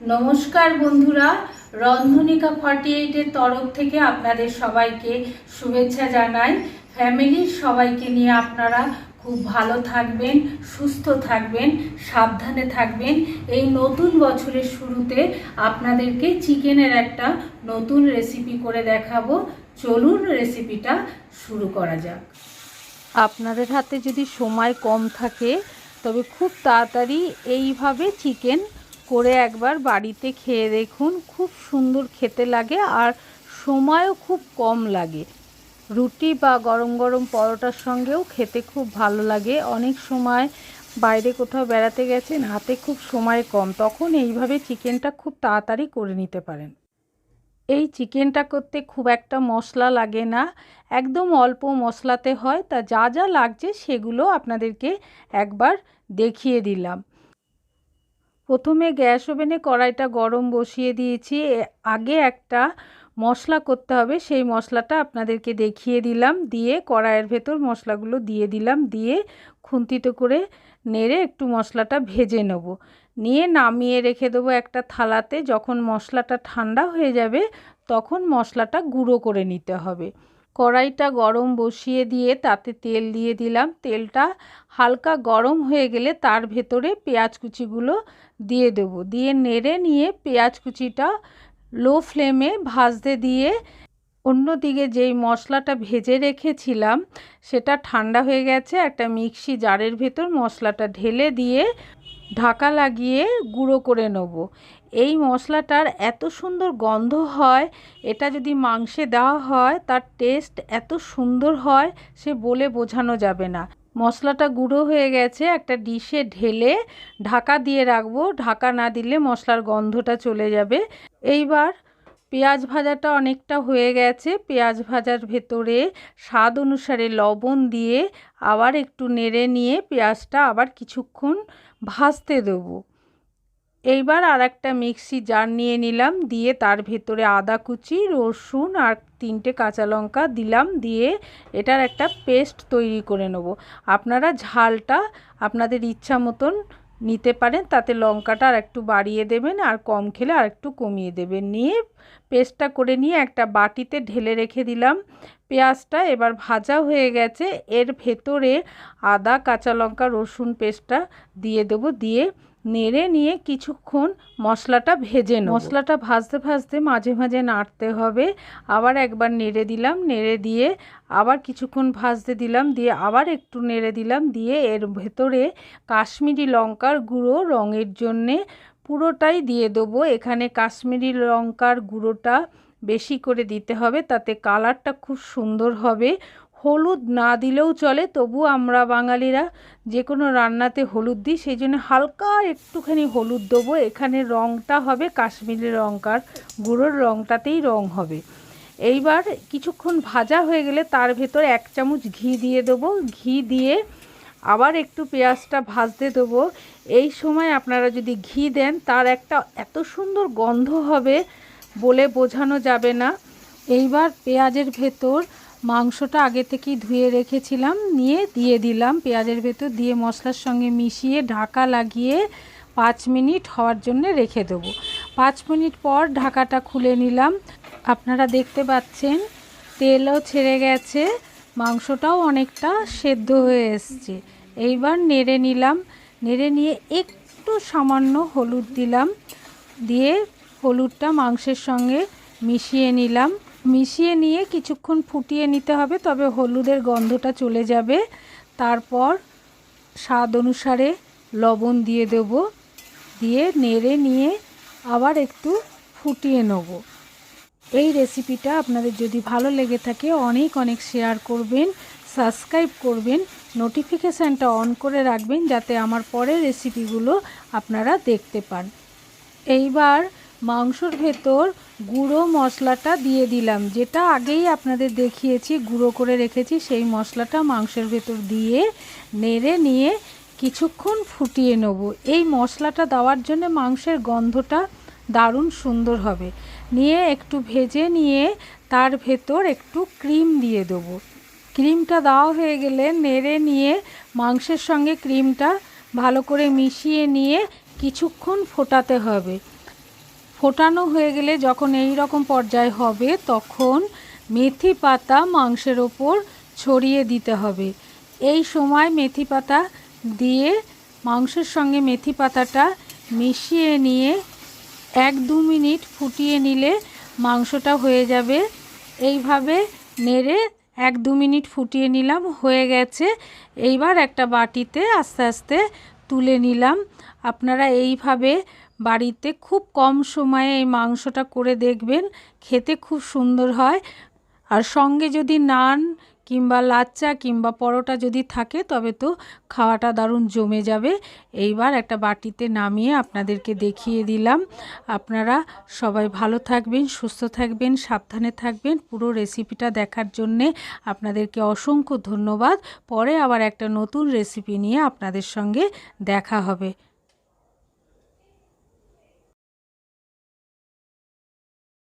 নমস্কার বন্ধুরা, রন্ধনিকা ফর্টি এইটের তরফ থেকে আপনাদের সবাইকে শুভেচ্ছা জানাই। ফ্যামিলির সবাইকে নিয়ে আপনারা খুব ভালো থাকবেন, সুস্থ থাকবেন, সাবধানে থাকবেন। এই নতুন বছরের শুরুতে আপনাদেরকে চিকেনের একটা নতুন রেসিপি করে দেখাবো। চলুন রেসিপিটা শুরু করা যাক। আপনাদের হাতে যদি সময় কম থাকে, তবে খুব তাড়াতাড়ি এইভাবে চিকেন করে একবার বাড়িতে খেয়ে দেখুন, খুব সুন্দর খেতে লাগে আর সময়ও খুব কম লাগে। রুটি বা গরম গরম পরোটার সঙ্গেও খেতে খুব ভালো লাগে। অনেক সময় বাইরে কোথাও বেড়াতে গেছেন, হাতে খুব সময় কম। তখন এইভাবে চিকেনটা খুব তাড়াতাড়ি করে নিতে পারেন। এই চিকেনটা করতে খুব একটা মশলা লাগে না। একদম অল্প মশলাতে হয়। তা যা যা লাগছে সেগুলো আপনাদেরকে একবার দেখিয়ে দিলাম। প্রথমে গ্যাস ওভেনে কড়াইটা গরম বসিয়ে দিয়েছি। আগে একটা মশলা করতে হবে, সেই মশলাটা আপনাদেরকে দেখিয়ে দিলাম। দিয়ে কড়াইয়ের ভেতর মশলাগুলো দিয়ে দিলাম। দিয়ে খুন্তিতে করে নেড়ে একটু মশলাটা ভেজে নেব। নিয়ে নামিয়ে রেখে দেবো একটা থালাতে। যখন মশলাটা ঠান্ডা হয়ে যাবে, তখন মশলাটা গুঁড়ো করে নিতে হবে। কড়াইটা গরম বসিয়ে দিয়ে তাতে তেল দিয়ে দিলাম। তেলটা হালকা গরম হয়ে গেলে তার ভেতরে পেঁয়াজ কুচিগুলো দিয়ে দেবো। দিয়ে নেড়ে নিয়ে পেঁয়াজ কুচিটা লো ফ্লেমে ভাজতে দিয়ে অন্যদিকে যেই মশলাটা ভেজে রেখেছিলাম, সেটা ঠান্ডা হয়ে গেছে। একটা মিক্সি জারের ভেতর মশলাটা ঢেলে দিয়ে ঢাকা লাগিয়ে গুঁড়ো করে নেব। এই মশলাটার এত সুন্দর গন্ধ হয়, এটা যদি মাংসে দেওয়া হয়, তার টেস্ট এত সুন্দর হয়, সে বলে বোঝানো যাবে না। মশলাটা গুঁড়ো হয়ে গেছে, একটা ডিশে ঢেলে ঢাকা দিয়ে রাখব। ঢাকা না দিলে মশলার গন্ধটা চলে যাবে। এইবার পেঁয়াজ ভাজাটা অনেকটা হয়ে গেছে। পেঁয়াজ ভাজার ভেতরে স্বাদ অনুসারে লবণ দিয়ে আবার একটু নেড়ে নিয়ে পেঁয়াজটা আবার কিছুক্ষণ ভাজতে দেবো। এইবার আর একটা মিক্সি জার নিয়ে নিলাম, দিয়ে তার ভেতরে আদা কুচি, রসুন আর তিনটে কাঁচা লঙ্কা দিলাম, দিয়ে এটার একটা পেস্ট তৈরি করে নেব। আপনারা ঝালটা আপনাদের ইচ্ছা মতন নিতে পারেন, তাতে লঙ্কাটা আর একটু বাড়িয়ে দেবেন আর কম খেলে আর একটু কমিয়ে দেবেন। নিয়ে পেস্টটা করে নিয়ে একটা বাটিতে ঢেলে রেখে দিলাম। পেঁয়াজটা এবার ভাজা হয়ে গেছে। এর ভেতরে আদা, কাঁচা লঙ্কা, রসুন পেস্টটা দিয়ে দেবো। দিয়ে নেড়ে নিয়ে কিছুক্ষণ মশলাটা ভেজে নেব। মশলাটা ভাজতে ভাজতে মাঝে মাঝে নাড়তে হবে। আবার একবার নেড়ে দিলাম, নেড়ে দিয়ে আবার কিছুক্ষণ ভাজতে দিলাম, দিয়ে আবার একটু নেড়ে দিলাম, দিয়ে এর ভেতরে কাশ্মীরি লঙ্কার গুঁড়ো রঙের জন্যে পুরোটাই দিয়ে দেবো। এখানে কাশ্মীরি লঙ্কার গুঁড়োটা বেশি করে দিতে হবে, তাতে কালারটা খুব সুন্দর হবে। হলুদ না দিলেও চলে তবু আমরা বাঙালিরা যে কোনো রান্নাতে হলুদ দিই, সেই জন্য হালকা একটুখানি হলুদ দেবো। এখানে রঙটা হবে কাশ্মীরি লঙ্কার গুঁড়োর রঙটাতেই রং হবে। এইবার কিছুক্ষণ ভাজা হয়ে গেলে তার ভেতর এক চামচ ঘি দিয়ে দেবো। ঘি দিয়ে আবার একটু পেঁয়াজটা ভাজতে দেবো। এই সময় আপনারা যদি ঘি দেন, তার একটা এত সুন্দর গন্ধ হবে বলে বোঝানো যাবে না। এইবার পেঁয়াজের ভেতর মাংসটা আগে থেকেই ধুয়ে রেখেছিলাম, নিয়ে দিয়ে দিলাম। পেঁয়াজের ভেতর দিয়ে মশলার সঙ্গে মিশিয়ে ঢাকা লাগিয়ে পাঁচ মিনিট হওয়ার জন্য রেখে দেবো। পাঁচ মিনিট পর ঢাকাটা খুলে নিলাম। আপনারা দেখতে পাচ্ছেন, তেলও ছেড়ে গেছে, মাংসটাও অনেকটা সেদ্ধ হয়ে এসছে। এইবার নেড়ে নিলাম। নেড়ে নিয়ে একটু সামান্য হলুদ দিলাম। দিয়ে হলুদটা মাংসের সঙ্গে মিশিয়ে নিলাম। মিশিয়ে নিয়ে কিছুক্ষণ ফুটিয়ে নিতে হবে, তবে হলুদের গন্ধটা চলে যাবে। তারপর স্বাদ অনুসারে লবণ দিয়ে দেব, দিয়ে নেড়ে নিয়ে আবার একটু ফুটিয়ে নেব। এই রেসিপিটা আপনাদের যদি ভালো লেগে থাকে, অনেক অনেক শেয়ার করবেন, সাবস্ক্রাইব করবেন, নোটিফিকেশানটা অন করে রাখবেন, যাতে আমার পরের রেসিপিগুলো আপনারা দেখতে পান। এইবার মাংসর ভেতর গুঁড়ো মশলাটা দিয়ে দিলাম। যেটা আগেই আপনাদের দেখিয়েছি, গুঁড়ো করে রেখেছি, সেই মশলাটা মাংসের ভেতর দিয়ে নেড়ে নিয়ে কিছুক্ষণ ফুটিয়ে নেব। এই মশলাটা দেওয়ার জন্য মাংসের গন্ধটা দারুণ সুন্দর হবে। নিয়ে একটু ভেজে নিয়ে তার ভেতর একটু ক্রিম দিয়ে দেবো। ক্রিমটা দেওয়া হয়ে গেলে নেড়ে নিয়ে মাংসের সঙ্গে ক্রিমটা ভালো করে মিশিয়ে নিয়ে কিছুক্ষণ ফোটাতে হবে। ফোটানো হয়ে গেলে যখন এই রকম পর্যায় হবে, তখন মেথি পাতা মাংসের ওপর ছড়িয়ে দিতে হবে। এই সময় মেথি পাতা দিয়ে মাংসের সঙ্গে মেথি পাতাটা মিশিয়ে নিয়ে এক দু মিনিট ফুটিয়ে নিলে মাংসটা হয়ে যাবে। এইভাবে নেড়ে এক দু মিনিট ফুটিয়ে নিলাম, হয়ে গেছে। এইবার একটা বাটিতে আস্তে আস্তে তুলে নিলাম। আপনারা এইভাবে বাড়িতে খুব কম সময়ে এই মাংসটা করে দেখবেন, খেতে খুব সুন্দর হয়। আর সঙ্গে যদি নান কিংবা লাচ্চা কিংবা পরোটা যদি থাকে, তবে তো খাওয়াটা দারুণ জমে যাবে। এইবার একটা বাটিতে নামিয়ে আপনাদেরকে দেখিয়ে দিলাম। আপনারা সবাই ভালো থাকবেন, সুস্থ থাকবেন, সাবধানে থাকবেন। পুরো রেসিপিটা দেখার জন্যে আপনাদেরকে অসংখ্য ধন্যবাদ। পরে আবার একটা নতুন রেসিপি নিয়ে আপনাদের সঙ্গে দেখা হবে।